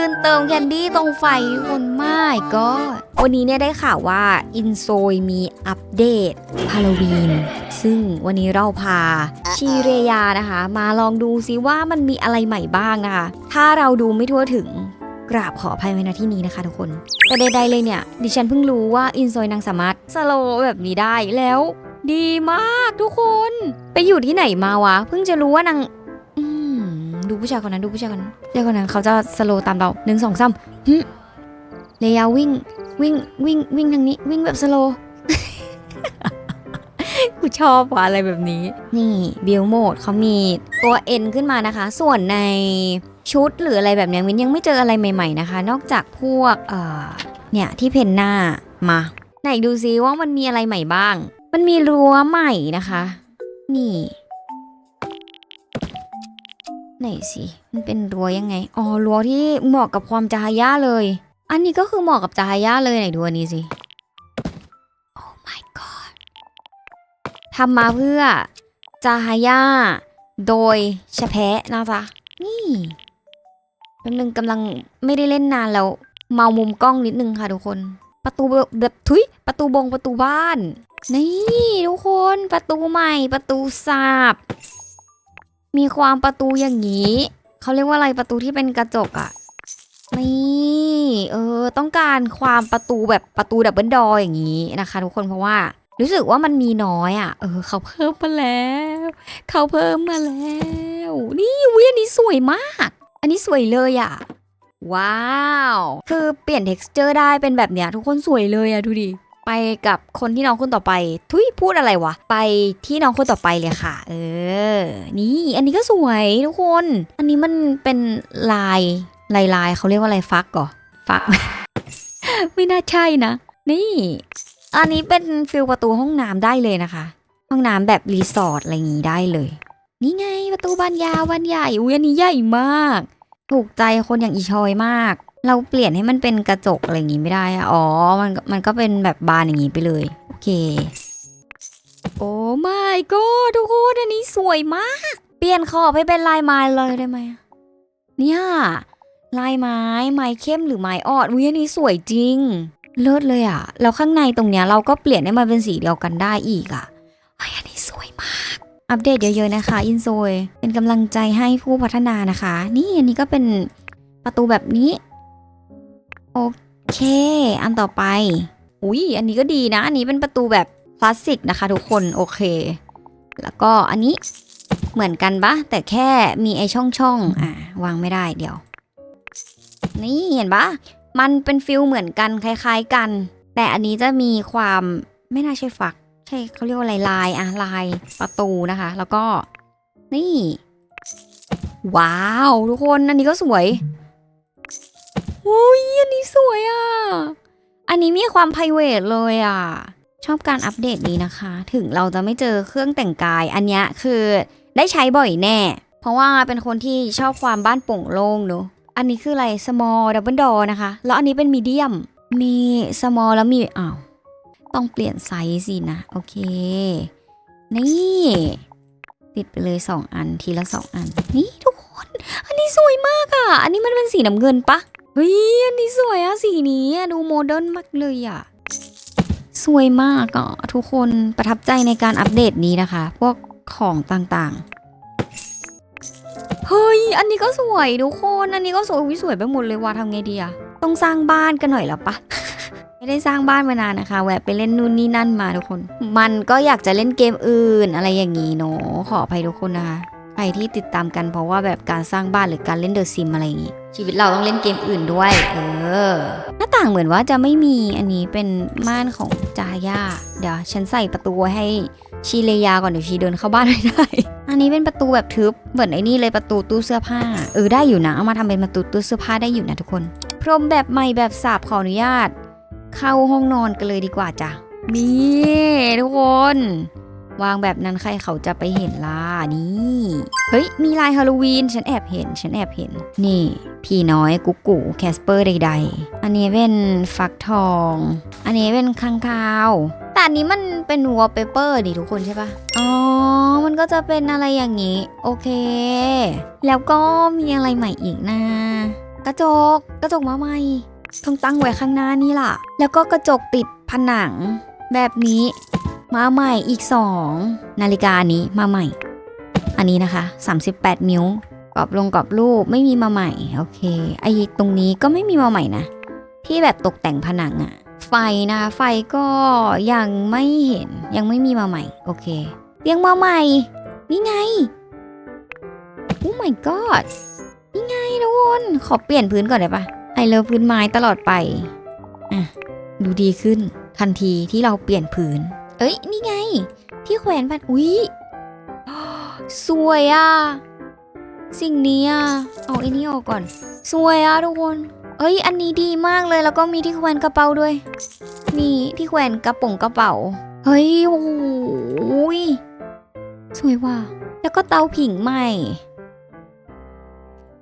ยืนเติมแคนดี้ตรงไฟคนไม่ก็วันนี้เนี่ยได้ข่าวว่าอินโซยมีอัปเดตฮาโลวีนซึ่งวันนี้เราพาชีเรยานะคะ มาลองดูซิว่ามันมีอะไรใหม่บ้างนะคะ ถ้าเราดูไม่ทั่วถึงกราบขออภัยไว้ณที่นี้นะคะทุกคน แต่ใดๆเลยเนี่ย ดิฉันเพิ่งรู้ว่าอินโซยนางสามารถสโลแบบนี้ได้แล้ว ดีมากทุกคน ไปอยู่ที่ไหนมาวะ เพิ่งจะรู้ว่านาง ดูผู้ชายคนนั้นดูผู้ชายคนนั้นผู้ชายคนนั้นเขาจะสโลว์ตามเราหนึ่งสองสามหึเลยาวิ่งวิ่งวิ่งวิ่งทางนี้ วิ่งแบบสโลว์กูชอบว่ะอะไรแบบนี้ นี่บิลโหมดเขามีตัว N ขึ้นมานะคะ ส่วนในชุดหรืออะไรแบบนี้ยมินยังไม่เจออะไรใหม่ ๆนะคะ นอกจากพวกเอ่อเนี่ยที่เพนหน้ามา ไหนดูซิว่ามันมีอะไรใหม่บ้าง มันมีรั้วใหม่นะคะ นี่ ไหนสิมันเป็นรั้วยังไง อ๋อรั้วที่เหมาะกับความจาฮายาเลย อันนี้ก็คือเหมาะกับจาฮายาเลยไหนดูอันนี้สิโอ้ my god ทำมาเพื่อจาฮายาโดยเฉพาะนะจ๊ะ นี่แป๊บนึงกำลังไม่ได้เล่นนานแล้ว เมามุมกล้องนิดนึงค่ะทุกคน ประตูแบบทุยประตูบงประตูบ้าน นี่ทุกคนประตูใหม่ประตูสาบ มีความประตูอย่างนี้ เขาเรียกว่าอะไรประตูที่เป็นกระจกอะนี่เออต้องการความประตูแบบประตูดับเบิลดออย่างนี้นะคะ ทุกคนเพราะว่า รู้สึกว่ามันมีน้อยอะเออ เขาเพิ่มมาแล้ว เขาเพิ่มมาแล้ว นี่วิอันนี้สวยมาก อันนี้สวยเลยอะว้าว คือเปลี่ยน t e x t อร์ได้เป็นแบบเนี้ย ทุกคนสวยเลยอะดูดิ ไปกับคนที่น้องคนต่อไป ทุยพูดอะไรวะ ไปที่น้องคนต่อไปเลยค่ะ เออ นี่อันนี้ก็สวยทุกคน อันนี้มันเป็นลายลายลายเขาเรียกว่าอะไรฟักก่อฟัก ไม่น่าใช่นะ นี่ อันนี้เป็นฟิลประตูห้องน้ำได้เลยนะคะ ห้องน้ำแบบรีสอร์ทอะไรอย่างนี้ได้เลย นี่ไงประตูบานยาวบานใหญ่อุ้ยอันนี้ใหญ่มาก ถูกใจคนอย่างอีชอยมาก เราเปลี่ยนให้มันเป็นกระจกอะไรอย่างงี้ไม่ได้อะอ๋อ มันมันก็เป็นแบบบานอย่างงี้ไปเลย โอเค โอ้ my god ทุกคนอันนี้สวยมาก เปลี่ยนขอบให้เป็นลายไม้เลยได้ไหมเนี่ยลายไม้ไม้เข้มหรือไม้อ่อนอุ้ยอันนี้สวยจริง เลิศเลยอะแล้วข้างในตรงเนี้ยเราก็เปลี่ยนให้มันเป็นสีเดียวกันได้อีกอะเฮ้ยอันนี้สวยมาก อัปเดตเยอะๆนะคะ อินโซยเป็นกำลังใจให้ผู้พัฒนานะคะ นี่อันนี้ก็เป็นประตูแบบนี้ โอเค อันต่อไป อุ้ยอันนี้ก็ดีนะ อันนี้เป็นประตูแบบคลาสสิกนะคะทุกคน โอเค แล้วก็อันนี้เหมือนกันปะแต่แค่มีไอช่องช่องอ่าวางไม่ได้เดี๋ยว นี่เห็นปะมันเป็นฟิลเหมือนกันคล้าย ๆกัน แต่อันนี้จะมีความไม่น่าใช่ฝัก ใช่เขาเรียกว่าอะไรลายอะลายประตูนะคะ แล้วก็นี่ ว้าว ทุกคนอันนี้ก็สวย อุ้ยอันนี้สวยอะอันนี้มีความ p r i v a t เลยอะชอบการอัปเดตนี้นะคะ ถึงเราจะไม่เจอเครื่องแต่งกาย อันนี้คือได้ใช้บ่อยแน่ เพราะว่าเป็นคนที่ชอบความบ้านโป่งโล่งเนอะอันนี้คืออะไร small double door นะคะ แล้วอันนี้เป็น medium มี small แล้วมีอ้าวต้องเปลี่ยนไซส์สินะ โอเค นี่ ติดไปเลย 2 อันทีละ 2 อัน นี่ทุกคน อันนี้สวยมากอะ่ะ อันนี้มันเป็นสีน้ำเงินปะ เฮ้ยอันนี้สวยอะสีนี้อะดูโมเดิร์นมากเลยอะสวยมากอะทุกคนประทับใจในการอัปเดตนี้นะคะ พวกของต่างๆ เฮ้ย อันนี้ก็สวยทุกคน อันนี้ก็สวยอุ๊ยสวยไปหมดเลยว่ะทำไงดีอะต้องสร้างบ้านกันหน่อยแล้วปะไม่ได้สร้างบ้านมานานนะคะ แวะไปเล่นนู่นนี่นั่นมาทุกคน มันก็อยากจะเล่นเกมอื่นอะไรอย่างนี้เนาะขออภัยทุกคนนะคะใครที่ติดตามกันเพราะว่าแบบการสร้างบ้านหรือการเล่นเดอะซิมอะไรอย่างนี้ ชีวิตเราต้องเล่นเกมอื่นด้วย เออ หน้าต่างเหมือนว่าจะไม่มีอันนี้เป็นม่านของจาย่า เดี๋ยวฉันใส่ประตูให้ชีเลยาก่อนเดี๋ยวชีเดินเข้าบ้านไม่ได้ อันนี้เป็นประตูแบบทึบเหมือนไอ้นี่เลยประตูตู้เสื้อผ้า เออได้อยู่นะเอามาทำเป็นประตูตู้เสื้อผ้าได้อยู่นะทุกคน พรมแบบใหม่แบบสาบขออนุญาต เข้าห้องนอนกันเลยดีกว่าจ้ะนี่ทุกคน วางแบบนั้นใครเขาจะไปเห็นล่ะนี่ เฮ้ย มีลายฮาโลวีน ฉันแอบเห็น ฉันแอบเห็น นี่ พี่น้อยกุ๊กกูแคสเปอร์ใดๆ อันนี้เป็นฟักทอง อันนี้เป็นข้างคาว แต่อันนี้มันเป็นวอลเปเปอร์ดิทุกคนใช่ปะอ๋อ มันก็จะเป็นอะไรอย่างนี้ โอเค แล้วก็มีอะไรใหม่อีกนะ กระจก กระจกมาใหม่ต้องตั้งไว้ข้างหน้านี่ล่ะ แล้วก็กระจกติดผนังแบบนี้ มาใหม่อีก 2 นาฬิกาอันนี้มาใหม่ อันนี้นะคะ 38 นิ้วกรอบลงกรอบรูปไม่มีมาใหม่ โอเคไอ้ตรงนี้ก็ไม่มีมาใหม่นะ ที่แบบตกแต่งผนังอะไฟนะคะไฟก็ยังไม่เห็นยังไม่มีมาใหม่ โอเคเรียงมาใหม่ นี่ไงโอ้ my god นี่ไงทุกคนขอเปลี่ยนพื้นก่อนได้ปะไอเลิฟพื้นไม้ตลอดไปอะดูดีขึ้นทันทีที่เราเปลี่ยนพื้น เอ้ย นี่ไง ที่แขวนพันอุ๊ยสวยอะ สิ่งนี้อะ เอาไอ้นี่ออกก่อน สวยอะทุกคน เอ้ย อันนี้ดีมากเลย แล้วก็มีที่แขวนกระเป๋าด้วยนี่ที่แขวนกระป๋องกระเป๋า เฮ้ย โอ้ย สวยว่ะ แล้วก็เตาผิงใหม่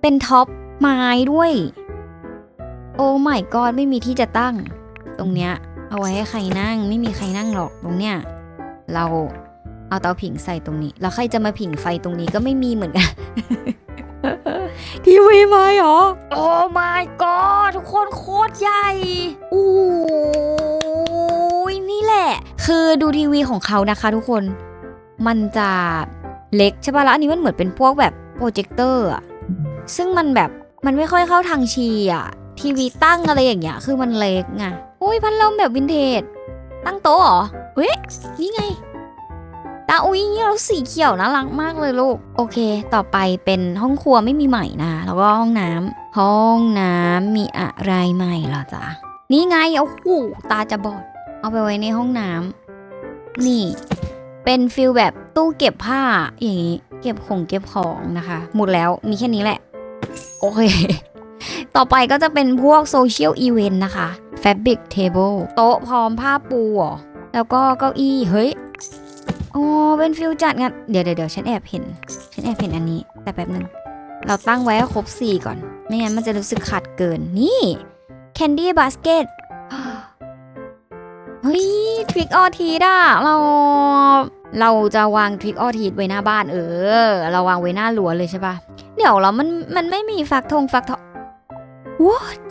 เป็นท็อปไม้ด้วย โอ้ไม่กอดไม่มีที่จะตั้ง ตรงเนี้ย เอาไว้ให้ใครนั่ง ไม่มีใครนั่งหรอกตรงเนี้ยเราเอาเตาผิงใส่ตรงนี้ แล้วใครจะมาผิงไฟตรงนี้ก็ไม่มีเหมือนกัน ทีวีไหมเหรอ โอ้ my god ทุกคนโคตรใหญ่อู้ยนี่แหละ คือดูทีวีของเขานะคะทุกคน มันจะเล็กใช่ป่ะแล้วอันนี้มันเหมือนเป็นพวกแบบโปรเจคเตอร์อะซึ่งมันแบบมันไม่ค่อยเข้าทางชีอะทีวีตั้งอะไรอย่างเงี้ย คือมันเล็กไงโอ้ยพัดลมแบบวินเทจ ตั้งโต๊ะเหรอเฮ้ยนี่ไง ตาอุ้ยนี่เราสีเขียวน่ารักมากเลยลูก โอเค ต่อไปเป็นห้องครัวไม่มีใหม่นะ แล้วก็ห้องน้ำห้องน้ำมีอะไรใหม่หรอจ๊ะ นี่ไงโอ้โหตาจะบอด เอาไปไว้ในห้องน้ำนี่ เป็นฟิลแบบตู้เก็บผ้าอย่างนี้ เก็บของเก็บของนะคะ หมดแล้วมีแค่นี้แหละ โอเค ต่อไปก็จะเป็นพวกโซเชียลอีเวนต์นะคะ Fabric Table โต๊ะพร้อมผ้าปูแล้วก็เก้าอี้ เฮ้ยอ๋อเป็นฟิลจัดงานเดี๋ยวเดี๋ยวฉันแอบเห็น ฉันแอบเห็นอันนี้ แต่แป๊บหนึ่งเราตั้งไว้ครบ 4 ก่อน ไม่งั้นมันจะรู้สึกขาดเกิน นี่ Candy Basket เฮ้ย Trick or Treat อะเรา เราจะวาง Trick or Treat ไว้หน้าบ้านเออ เราวางไว้หน้ารั้วเลยใช่ปะเดี๋ยวแล้วมัน มันไม่มีฟักทงฟักทอง What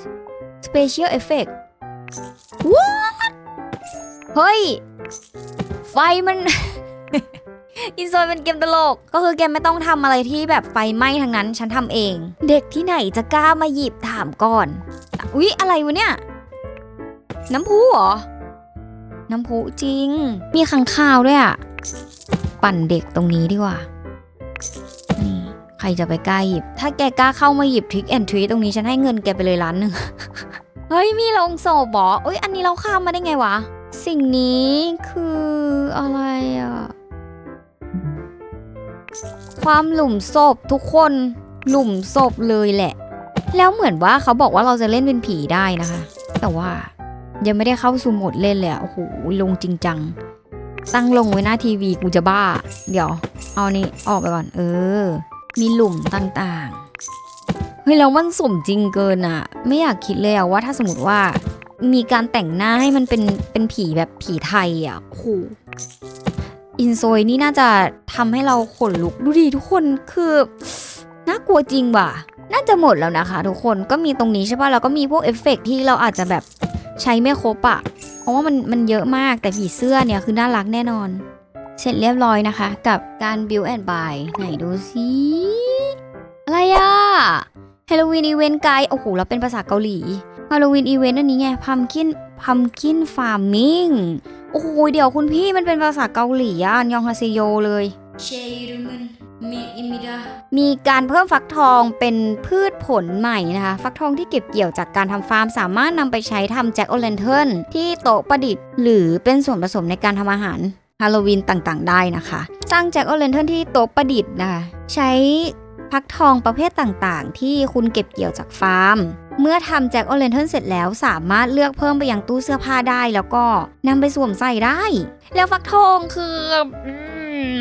Special Effect What เฮ้ย ไฟมัน อินโซยเป็นเกมตลก ก็คือแกมไม่ต้องทำอะไรที่แบบไฟไหม้ทั้งนั้น ฉันทำเอง เด็กที่ไหนจะกล้ามาหยิบถามก่อน อุ๊ย อะไรวะเนี่ย น้ำพุเหรอ น้ำพุจริง มีขังคาวด้วยอะปั่นเด็กตรงนี้ดีกว่า ใครจะไปกล้าหยิบ ถ้าแกกล้าเข้ามาหยิบทริกแอนทรีตรงนี้ฉันให้เงินแกไปเลยล้านหนึ่ง เฮ้ย มีลงศพบอเอ้ย อันนี้เราข้ามมาได้ไงวะ สิ่งนี้คืออะไรอะความหลุมศพทุกคนหลุมศพเลยแหละ แล้วเหมือนว่าเขาบอกว่าเราจะเล่นเป็นผีได้นะคะ แต่ว่ายังไม่ได้เข้าสู่โหมดเล่นเลยอะโอ้โหลงจริงจังตั้งลงไว้หน้าทีวีกูจะบ้า เดี๋ยว เอานี่ออกไปก่อน เออ มีหลุมต่างๆ เฮ้ยแล้วมันสมจริงเกินอะไม่อยากคิดเลยอะว่าถ้าสมมติว่า มีการแต่งหน้าให้มันเป็นเป็นผีแบบผีไทยอะโอ้โหอินโซยนี่น่าจะทำให้เราขนลุกดูดิทุกคนคือน่ากลัวจริงว่ะ น่าจะหมดแล้วนะคะ ทุกคนก็มีตรงนี้ใช่ป่ะแล้วก็มีพวกเอฟเฟกต์ที่เราอาจจะแบบใช้ไม่ครบอะเพราะว่ามันมันเยอะมากแต่ผีเสื้อเนี่ยคือน่ารักแน่นอน เสร็จเรียบร้อยนะคะ กับการ build and buy ไหนดูสิอะไรอะฮ a โลวีนอีเวนต์ไกด์โอ้โหแล้วเป็นภาษาเกาหลีฮาโลวีนอีเวนต์อันนี้ไงพัมกินพัมกินฟาร์มิงโอ้โหเดี๋ยวคุณพี่มันเป็นภาษาเกาหลีอะอันยองฮาเซโยเลยเชรุมันมีอิมิดามีการเพิ่มฟักทองเป็นพืชผลใหม่นะคะ ฟักทองที่เก็บเกี่ยวจากการทำฟาร์ม สามารถนำไปใช้ทำแจ็คโอเลนเทิร์นที่โต๊ะประดิษฐ์ หรือเป็นส่วนผสมในการทำอาหาร ฮาโลวีนต่างๆ ได้นะคะ สร้างแจ็คโอเลนเทิร์นที่โต๊ะประดิษฐ์นะคะใช้ฟักทองประเภทต่างๆ ที่คุณเก็บเกี่ยวจากฟาร์ม เมื่อทำแจ็คโอเลนเทิร์นเสร็จแล้วสามารถเลือกเพิ่มไปยังตู้เสื้อผ้าได้แล้วก็นำไปสวมใส่ได้ แล้วฟักทองคือ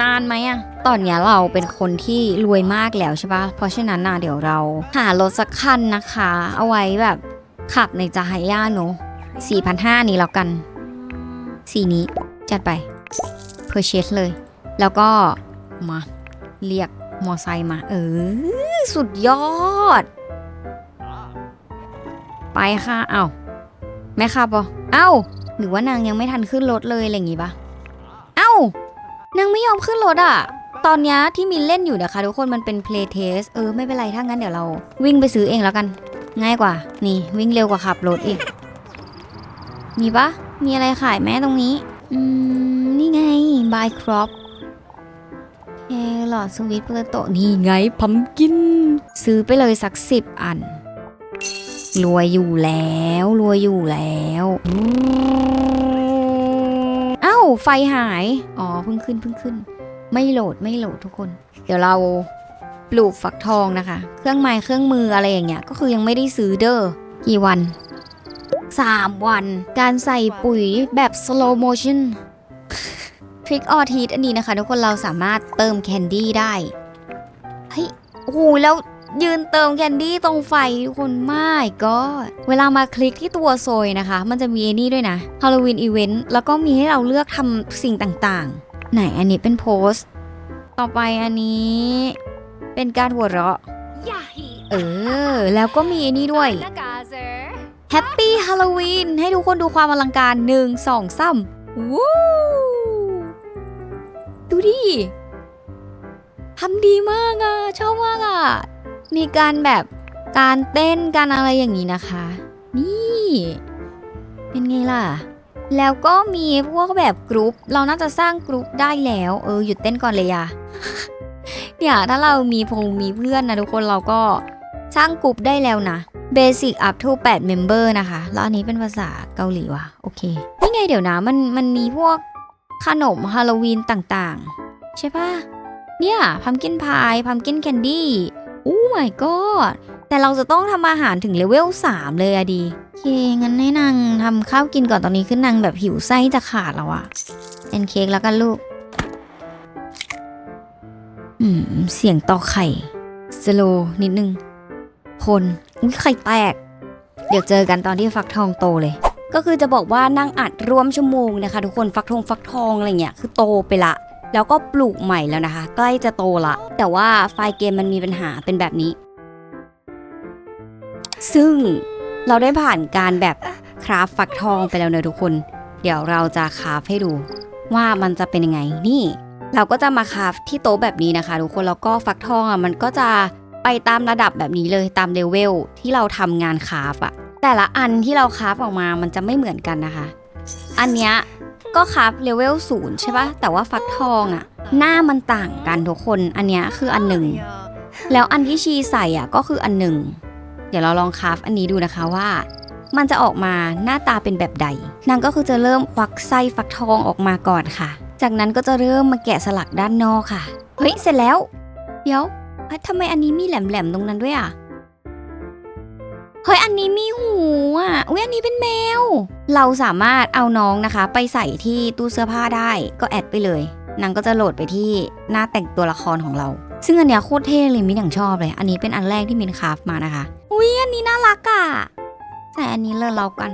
นานไหมอะตอนนี้เราเป็นคนที่รวยมากแล้วใช่ปะเพราะฉะนั้นนะเดี๋ยวเราหารถสักคันนะคะ เอาไว้แบบขับในจาฮายาเนอะ4,500 นี้แล้วกัน สีนี้จัดไป เพอร์เชสเลย แล้วก็มาเรียกมอไซค์มา เออ สุดยอด ไปค่ะ เอ้าแม่ขับปะเอ้า หรือว่านางยังไม่ทันขึ้นรถเลยอะไรอย่างงี้ปะเอ้า นางไม่ยอมขึ้นรถอะตอนนี้ที่มินเล่นอยู่นะคะทุกคนมันเป็น play test เออ ไม่เป็นไร ถ้างั้นเดี๋ยวเรา วิ่งไปซื้อเองแล้วกัน ง่ายกว่า นี่วิ่งเร็วกว่าขับรถอีก มีปะมีอะไรขายแม่ตรงนี้ อืม ไง buy crop แครอทสวิตเปอร์โตนี่ไงพัมกิน ซื้อไปเลยสักสิบอัน รวยอยู่แล้ว รวยอยู่แล้วเอ้าไฟหาย อ๋อเพิ่งขึ้นเพิ่งขึ้น ไม่โหลดไม่โหลดทุกคน เดี๋ยวเราปลูกฝักทองนะคะ เครื่องไม้เครื่องมืออะไรอย่างเงี้ย ก็คือยังไม่ได้ซื้อเด้อ กี่วัน 3 วัน การใส่ปุ๋ยแบบ slow motion ทริคออทีตอันนี้นะคะ ทุกคนเราสามารถเติมแคนดี้ได้ เฮ้ยโอ้โหแล้วยืนเติมแคนดี้ตรงไฟทุกคนไม่ก็เวลามาคลิกที่ตัวโซยนะคะ มันจะมีอ้นี่ด้วยนะฮาโลวีนอีเวนต์แล้วก็มีให้เราเลือกทำสิ่งต่างๆ ไหนอันนี้เป็นโพสต์ ต่อไปอันนี้ เป็นการหัวเราะ เออ แล้วก็มีอ้นี่ด้วยแฮปปี้ฮาโลวีนให้ทุกคนดูความอลังการหนึ่งสองสามวู้ ดูดิทำดีมากอะชอบมากอะมีการแบบการเต้นการอะไรอย่างนี้นะคะ นี่ เป็นไงล่ะ แล้วก็มีพวกแบบกรุ๊ป เราน่าจะสร้างกรุ๊ปได้แล้ว เออหยุดเต้นก่อนเลยอะเนี่ยถ้าเรามีพงมีเพื่อนนะทุกคนเราก็สร้างกรุ๊ปได้แล้วนะ Basic up to 8 member นะคะ แล้วอันนี้เป็นภาษาเกาหลีว่ะ โอเค นี่ไงเดี๋ยวนะ มันมันมีพวก ขนมฮาโลวีนต่างๆ ใช่ปะเนี่ยพัมกินพายพัมกินแคนดี้โอ้ my god แต่เราจะต้องทำอาหารถึงเลเวล 3 เลยอะดีโอเค งั้นให้นางทำข้าวกินก่อนตอนนี้ขึ้นนางแบบหิวไส้จะขาดแล้วอะเป็นเค้กแล้วกันลูก อืม เสียงตอกไข่สโลนิดนึง คนอุ้ยไข่แตก เดี๋ยวเจอกันตอนที่ฟักทองโตเลย ก็คือจะบอกว่านั่งอัดรวมชั่วโมงนะคะ ทุกคนฟักทองฟักทองอะไรเงี้ยคือโตไปละ แล้วก็ปลูกใหม่แล้วนะคะ ใกล้จะโตละ แต่ว่าไฟล์เกมมันมีปัญหาเป็นแบบนี้ ซึ่งเราได้ผ่านการแบบคราฟฟักทองไปแล้วเนอะทุกคน เดี๋ยวเราจะคราฟให้ดู ว่ามันจะเป็นยังไงนี่ เราก็จะมาคราฟที่โต๊ะแบบนี้นะคะ ทุกคนแล้วก็ฟักทองอะมันก็จะไปตามระดับแบบนี้เลยตามเลเวลที่เราทำงานคราฟอะ แต่ละอันที่เราคราฟออกมามันจะไม่เหมือนกันนะคะ อันเนี้ยก็คราฟเลเวลศูนย์ใช่ปะแต่ว่าฟักทองอะหน้ามันต่างกันทุกคน อันเนี้ยคืออันหนึ่ง แล้วอันที่ชีใส่อะก็คืออันหนึ่ง เดี๋ยวเราลองคราฟอันนี้ดูนะคะว่า มันจะออกมาหน้าตาเป็นแบบใด นางก็คือจะเริ่มควักไส้ฟักทองออกมาก่อนค่ะ จากนั้นก็จะเริ่มมาแกะสลักด้านนอกค่ะ เฮ้ย เสร็จแล้ว เดี๋ยวทำไมอันนี้มีแหลมๆตรงนั้นด้วยอะ เฮ้ยอันนี้มีหูอะอุ้ยอันนี้เป็นแมว เราสามารถเอาน้องนะคะ ไปใส่ที่ตู้เสื้อผ้าได้ก็แอดไปเลยนางก็จะโหลดไปที่หน้าแต่งตัวละครของเรา ซึ่งอันเนี้ยโคตรเท่เลยมินอย่างชอบเลย อันนี้เป็นอันแรกที่มินคราฟมานะคะ อุ้ยอันนี้น่ารักอะใส่อันนี้เลยเรากัน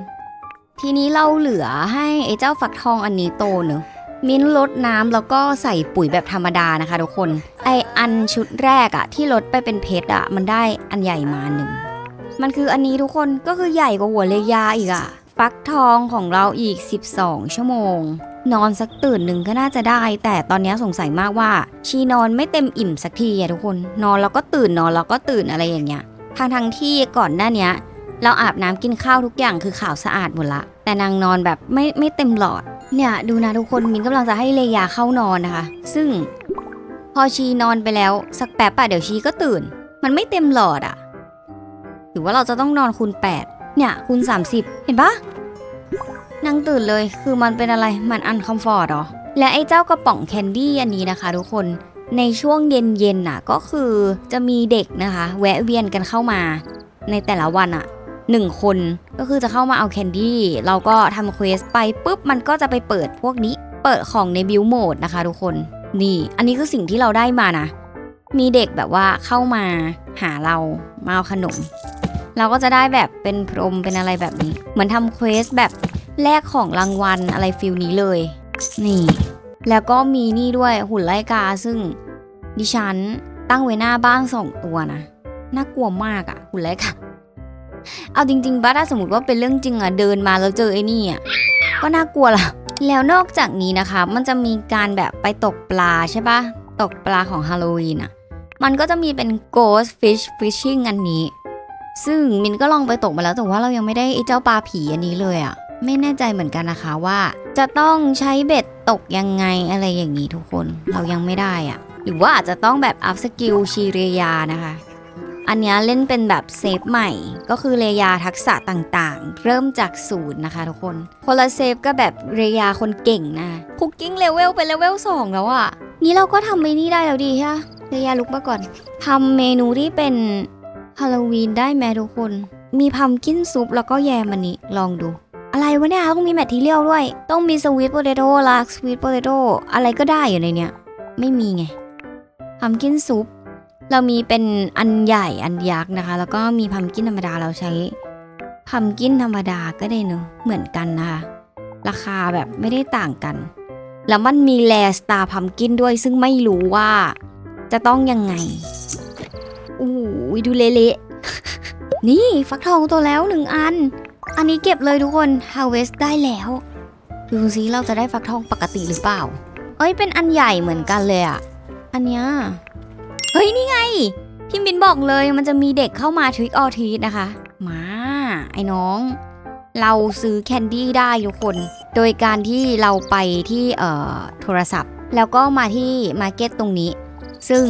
ทีนี้เราเหลือให้ไอ้เจ้าฟักทองอันนี้โตเนอะมิ้นลดน้ำแล้วก็ใส่ปุ๋ยแบบธรรมดานะคะทุกคน ไออันชุดแรกอะที่ลดไปเป็นเพชรอะมันได้อันใหญ่มาหนึ่ง มันคืออันนี้ทุกคนก็คือใหญ่กว่าหัวเลยาอีกอะฟักทองของเราอีก 12 ชั่วโมง นอนสักตื่นหนึ่งก็น่าจะได้ แต่ตอนนี้สงสัยมากว่า ชีนอนไม่เต็มอิ่มสักทีอะทุกคน นอนแล้วก็ตื่นนอนแล้วก็ตื่นอะไรอย่างเงี้ยทางทางที่ก่อนหน้าเนี้ยเราอาบน้ำกินข้าวทุกอย่างคือขาวสะอาดหมดละ แต่นางนอนแบบไม่ไม่เต็มหลอด เนี่ยดูนะทุกคนมินกำลังจะให้เลยาเข้านอนนะคะ ซึ่ง พอชีนอนไปแล้วสักแป๊บอะเดี๋ยวชีก็ตื่น มันไม่เต็มหลอดอะ หรือว่าเราจะต้องนอนคูณ8 เนี่ยคูณ 30 เห็นปะนางตื่นเลยคือมันเป็นอะไรมันอันคอมฟอร์ตหรอ และไอ้เจ้ากระป๋องแคนดี้อันนี้นะคะ ทุกคนในช่วงเย็นๆน่ะก็คือจะมีเด็กนะคะ แวะเวียนกันเข้ามา ในแต่ละวันอะหนึ่งคนก็คือจะเข้ามาเอาแคนดี้เราก็ทำเควสไปปุ๊บมันก็จะไปเปิดพวกนี้ เปิดของในบิวโหมดนะคะ ทุกคนนี่ อันนี้คือสิ่งที่เราได้มานะ มีเด็กแบบว่าเข้ามาหาเรามาเอาขนม เราก็จะได้แบบเป็นพรมเป็นอะไรแบบนี้ เหมือนทำเควสแบบแลกของรางวัลอะไรฟิลนี้เลย นี่ แล้วก็มีนี่ด้วยหุ่นไล่กาซึ่ง ดิฉันตั้งไว้หน้าบ้านสองตัวนะน่ากลัวมากอะหุ่นไล่กาเอาจริงๆบ้าถ้าสมมติว่าเป็นเรื่องจริงอะเดินมาแล้วเจอไอ้นี่อะก็น่ากลัวล่ะ แล้วนอกจากนี้นะคะ มันจะมีการแบบไปตกปลาใช่ปะตกปลาของฮาโลวีนอะมันก็จะมีเป็น ghost fish fishing อันนี้ ซึ่งมินก็ลองไปตกมาแล้วแต่ว่าเรายังไม่ได้ไอ้เจ้าปลาผีอันนี้เลยอะไม่แน่ใจเหมือนกันนะคะว่า จะต้องใช้เบ็ดตกยังไงอะไรอย่างนี้ทุกคนเรายังไม่ได้อะหรือว่าอาจจะต้องแบบอัพสกิลชีเรียานะคะ อันนี้เล่นเป็นแบบเซฟใหม่ ก็คือเรียาทักษะต่างๆ เริ่มจากศูนย์นะคะทุกคนคนละเซฟก็แบบเรียาคนเก่งนะคุกกิ้งเลเวลเป็นเลเวล2แล้วอะนี้เราก็ทำเมนี่ได้แล้วดีใช่ปะเรียาลุกมาก่อนทำเมนูที่เป็น ฮาโลวีนได้ไหมทุกคน มีพัมกินซุปแล้วก็แยมมันนี้ลองดู อะไรวะเนี่ยต้องมีแมททีเรียลด้วย ต้องมีสวีทโปเตโต้ลากสวีทโปเตโต้อะไรก็ได้อยู่ในเนี้ย ไม่มีไงพัมกินซุปเรามีเป็นอันใหญ่อันยักษ์นะคะ แล้วก็มีพัมกินธรรมดาเราใช้พัมกินธรรมดาก็ได้เนอะเหมือนกันนะคะราคาแบบไม่ได้ต่างกัน แล้วมันมีแลสตาร์พัมกินด้วยซึ่งไม่รู้ว่าจะต้องยังไง อู้ยดูเละๆ นี่ฟักทองตัวแล้วหนึ่งอัน อันนี้เก็บเลยทุกคน harvest ได้แล้ว ดูซิเราจะได้ฟักทองปกติหรือเปล่า เอ้ยเป็นอันใหญ่เหมือนกันเลยอะอันเนี้ย เฮ้ยนี่ไง พี่มินบอกเลยมันจะมีเด็กเข้ามาทริกออทีสนะคะ มา ไอ้น้อง เราซื้อแคนดี้ได้ทุกคน โดยการที่เราไปที่เอ่อโทรศัพท์ แล้วก็มาที่มาร์เก็ตตรงนี้ ซึ่ง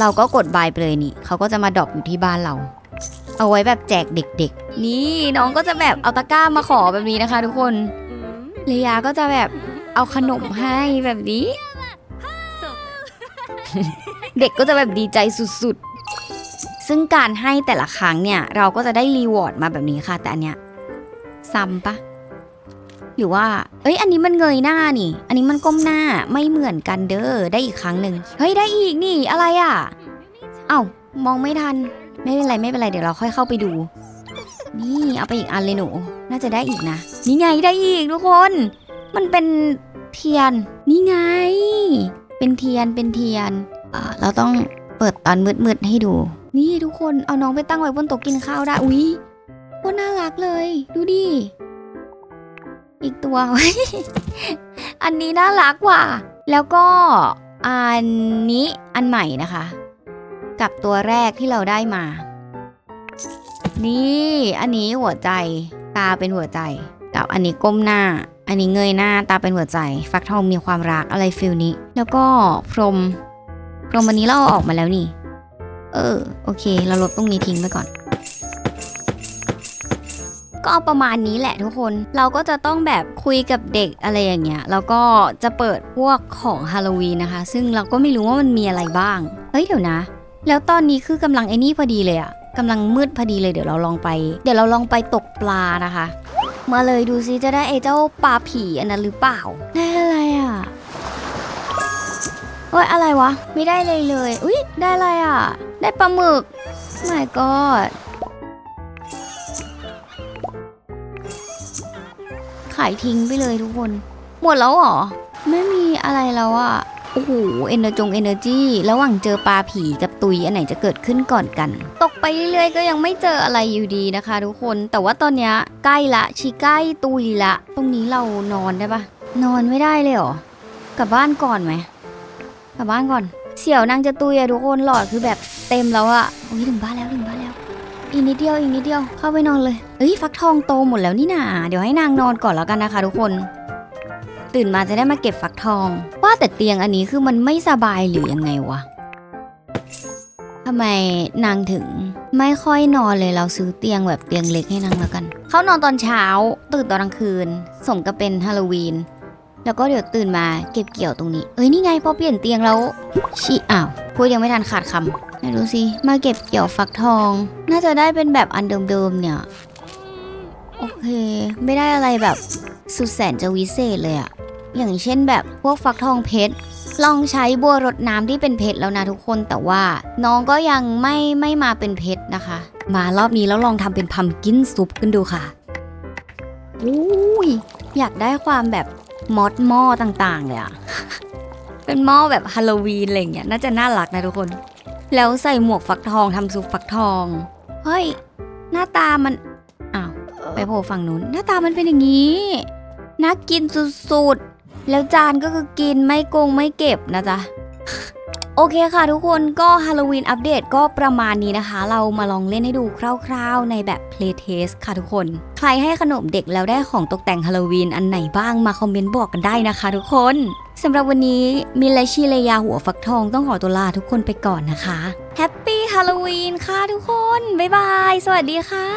เราก็กดบายไปเลยนี่เขาก็จะมาดรอปอยู่ที่บ้านเรา เอาไว้แบบแจกเด็กๆ นี่น้องก็จะแบบเอาตะกร้ามาขอแบบนี้นะคะ ทุกคนเลียาก็จะแบบเอาขนมให้แบบนี้ เด็กก็จะแบบดีใจสุดๆ ซึ่งการให้แต่ละครั้งเนี่ย เราก็จะได้รีวอร์ดมาแบบนี้ค่ะ แต่อันเนี้ยซ้ำปะ หรือว่า เอ้ย อันนี้มันเงยหน้านี่ อันนี้มันก้มหน้าไม่เหมือนกันเด้อ ได้อีกครั้งหนึ่งเฮ้ย ได้อีกนี่ อะไรอะ เอ้ามองไม่ทัน ไม่เป็นไรไม่เป็นไรเดี๋ยวเราค่อยเข้าไปดู นี่เอาไปอีกอันเลยหนู น่าจะได้อีกนะ นี่ไงได้อีกทุกคน มันเป็นเทียน นี่ไง เป็นเทียนเป็นเทียนอ่าเราต้องเปิดตอนมืดๆให้ดู นี่ทุกคนเอาน้องไปตั้งไว้บนโต๊ะกินข้าวได้ อุ๊ยโคตรน่ารักเลย ดูดิ อีกตัว อันนี้น่ารักว่ะ แล้วก็อันนี้อันใหม่นะคะ กับตัวแรกที่เราได้มา นี่อันนี้หัวใจตาเป็นหัวใจ กับอันนี้ก้มหน้า อันนี้เงยหน้าตาเป็นหัวใจ ฟักทองมีความรักอะไรฟิลนี้ แล้วก็พรม พรมวันนี้เราออกมาแล้วนี่ เออ โอเค เราลบตรงนี้ทิ้งไปก่อน ก็เอาประมาณนี้แหละทุกคน เราก็จะต้องแบบคุยกับเด็กอะไรอย่างเงี้ย แล้วก็จะเปิดพวกของฮาโลวีนนะคะ ซึ่งเราก็ไม่รู้ว่ามันมีอะไรบ้าง เฮ้ยเดี๋ยวนะ แล้วตอนนี้คือกำลังไอ้นี่พอดีเลยอะกำลังมืดพอดีเลยเดี๋ยวเราลองไป เดี๋ยวเราลองไปตกปลานะคะ มาเลยดูซิจะได้ไอ้เจ้าปลาผีอันนั้นหรือเปล่า ได้อะไรอะเฮ้ยอะไรวะ ไม่ได้เลยเลย อุ๊ยได้อะไรอะได้ปลาหมึก my god ขายทิ้งไปเลยทุกคน หมดแล้วหรอ ไม่มีอะไรแล้วอะโอ้โหเอเนอร์จงเอเนอร์จีระหว่างเจอปลาผีกับตุยอันไหนจะเกิดขึ้นก่อนกัน ตกไปเรื่อยๆ ก็ยังไม่เจออะไรอยู่ดีนะคะ ทุกคน แต่ว่าตอนนี้ใกล้ละชีใกล้ตุยละ ตรงนี้เรานอนได้ปะนอนไม่ได้เลยหรอกลับบ้านก่อนไหมกลับบ้านก่อน เสี่ยวนางจะตุยอะทุกคนหลอดคือแบบเต็มแล้วอะโอ้ยถึงบ้านแล้วถึงบ้านแล้ว อีกนิดเดียวอีกนิดเดียวเข้าไปนอนเลยเอ้ยฟักทองโตหมดแล้วนี่นาเดี๋ยวให้นางนอนก่อนแล้วกันนะคะ ทุกคน ตื่นมาจะได้มาเก็บฟักทอง ว่าแต่เตียงอันนี้คือมันไม่สบายหรือยังไงวะทำไมนางถึงไม่ค่อยนอนเลยเราซื้อเตียงแบบเตียงเล็กให้นางแล้วกัน เขานอนตอนเช้า ตื่นตอนกลางคืนสมกับเป็นฮาโลวีน แล้วก็เดี๋ยวตื่นมาเก็บเกี่ยวตรงนี้ เอ้ยนี่ไงพอเปลี่ยนเตียงแล้วชีอ้าวพูดยังไม่ทันขาดคำไหนดูสิมาเก็บเกี่ยวฟักทอง น่าจะได้เป็นแบบอันเดิมๆเนี่ยโอเค ไม่ได้อะไรแบบสุดแสนจะวิเศษเลยอะอย่างเช่นแบบพวกฟักทองเพชรลองใช้บัวรดน้ำที่เป็นเพชรแล้วนะทุกคนแต่ว่าน้องก็ยังไม่ไม่มาเป็นเพชรนะคะ มารอบนี้แล้วลองทำเป็นพัมกินซุปกันดูค่ะอุ้ยอยากได้ความแบบ มอดหม้อต่างๆเลยอะเป็นหม้อแบบฮาโลวีนอะไรเงี้ยน่าจะน่ารักนะทุกคน แล้วใส่หมวกฟักทองทำซุปฟักทอง เฮ้ย หน้าตามันอ้าวไปโผล่ฝั่งนู้น หน้าตามันเป็นอย่างนี้น่ากินสุดๆ แล้วจานก็คือกินไม่โกงไม่เก็บนะจ๊ะ โอเคค่ะทุกคนก็ฮาโลวีนอัปเดตก็ประมาณนี้นะคะ เรามาลองเล่นให้ดูคร่าวๆ ในแบบ Playtest ค่ะทุกคน ใครให้ขนมเด็กแล้วได้ของตกแต่งฮาโลวีนอันไหนบ้างมาคอมเมนต์บอกกันได้นะคะทุกคนสำหรับวันนี้มินและชีเลยาหัวฟักทองต้องขอตัวลาทุกคนไปก่อนนะคะแฮปปี้ฮาโลวีนค่ะทุกคน บ๊ายบาย สวัสดีค่ะ